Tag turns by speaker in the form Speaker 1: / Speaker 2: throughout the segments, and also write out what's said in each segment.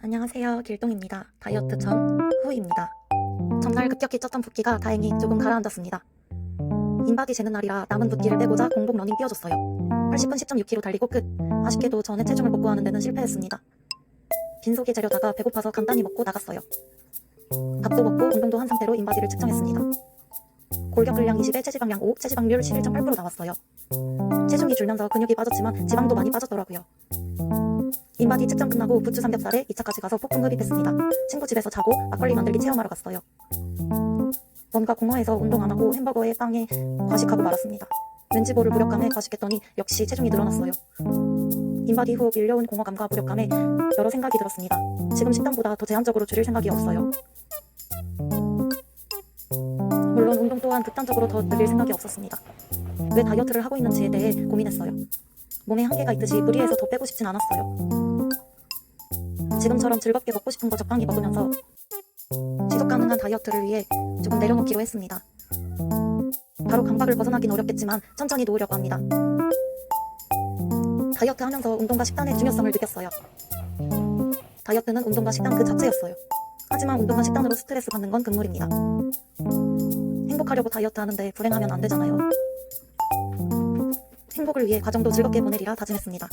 Speaker 1: 안녕하세요. 길동입니다. 다이어트 전 후입니다. 전날 급격히 쪘던 붓기가 다행히 조금 가라앉았습니다. 인바디 재는 날이라 남은 붓기를 빼고자 공복 러닝 뛰어줬어요. 80분 10.6km 달리고 끝. 아쉽게도 전에 체중을 복구하는 데는 실패했습니다. 빈속에 재려다가 배고파서 간단히 먹고 나갔어요. 밥도 먹고 운동도 한 상태로 인바디를 측정했습니다. 골격근량 20에 체지방량 5, 체지방률 11.8% 나왔어요. 체중이 줄면서 근육이 빠졌지만 지방도 많이 빠졌더라고요. 인바디 측정 끝나고 부추 삼겹살에 2차까지 가서 폭풍 흡입했습니다. 친구 집에서 자고 막걸리 만들기 체험하러 갔어요. 뭔가 공허해서 운동 안 하고 햄버거에 빵에 과식하고 말았습니다. 왠지 모를 무력감에 과식했더니 역시 체중이 늘어났어요. 인바디 후 밀려온 공허감과 무력감에 여러 생각이 들었습니다. 지금 식단보다 더 제한적으로 줄일 생각이 없어요. 물론 운동 또한 극단적으로 더 늘릴 생각이 없었습니다. 왜 다이어트를 하고 있는지에 대해 고민했어요. 몸에 한계가 있듯이 무리해서 더 빼고 싶진 않았어요. 지금처럼 즐겁게 먹고 싶은 거 적당히 먹으면서 지속 가능한 다이어트를 위해 조금 내려놓기로 했습니다. 바로 강박을 벗어나긴 어렵겠지만 천천히 놓으려고 합니다. 다이어트 하면서 운동과 식단의 중요성을 느꼈어요. 다이어트는 운동과 식단 그 자체였어요. 하지만 운동과 식단으로 스트레스 받는 건 금물입니다. 행복하려고 다이어트 하는데 불행하면 안 되잖아요. 행복을 위해 과정도 즐겁게 보내리라 다짐했습니다.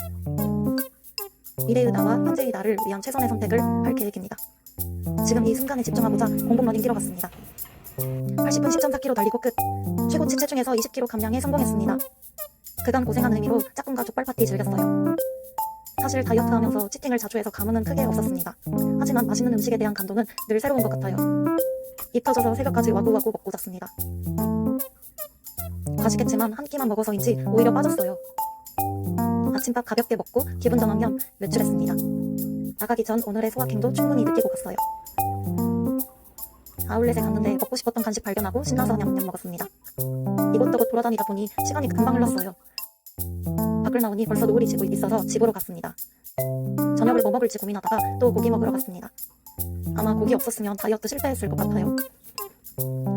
Speaker 1: 미래의 나와 현재의 나를 위한 최선의 선택을 할 계획입니다. 지금 이 순간에 집중하고자 공복 러닝 뛰러 갔습니다. 80분 10.4km 달리고 끝. 최고치 체중에서 20kg 감량에 성공했습니다. 그간 고생한 의미로 짝꿍과 족발 파티 즐겼어요. 사실 다이어트 하면서 치팅을 자주 해서 감흥은 크게 없었습니다. 하지만 맛있는 음식에 대한 감동은 늘 새로운 것 같아요. 입 터져서 새벽까지 와구와구 먹고 잤습니다. 맛있겠지만 한 끼만 먹어서인지 오히려 빠졌어요. 아침밥 가볍게 먹고 기분 전환 겸 외출했습니다. 나가기 전 오늘의 소확행도 충분히 느끼고 갔어요. 아울렛에 갔는데 먹고 싶었던 간식 발견하고 신나서 냠냠 먹었습니다. 이곳저곳 돌아다니다 보니 시간이 금방 흘렀어요. 밖을 나오니 벌써 노을이 지고 있어서 집으로 갔습니다. 저녁을 뭐 먹을지 고민하다가 또 고기 먹으러 갔습니다. 아마 고기 없었으면 다이어트 실패했을 것 같아요.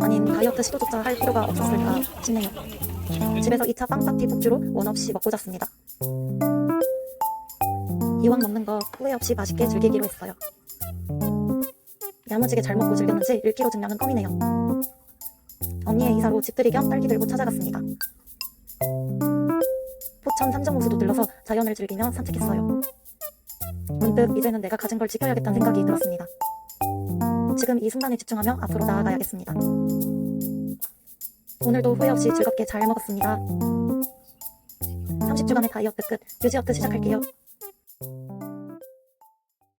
Speaker 1: 아님 다이어트 시도조차 할 필요가 없었을까 싶네요. 집에서 2차 빵 파티 폭주로 원 없이 먹고 잤습니다. 이왕 먹는 거 후회 없이 맛있게 즐기기로 했어요. 야무지게 잘 먹고 즐겼는지 1kg 증량은 껌이네요. 언니의 이사로 집들이 겸 딸기 들고 찾아갔습니다. 포천 삼정호수도 들러서 자연을 즐기며 산책했어요. 문득 이제는 내가 가진 걸 지켜야겠다는 생각이 들었습니다. 지금 이 순간에 집중하며 앞으로 나아가야겠습니다. 오늘도 후회 없이 즐겁게 잘 먹었습니다. 30주간의 다이어트 끝, 유지어트 시작할게요.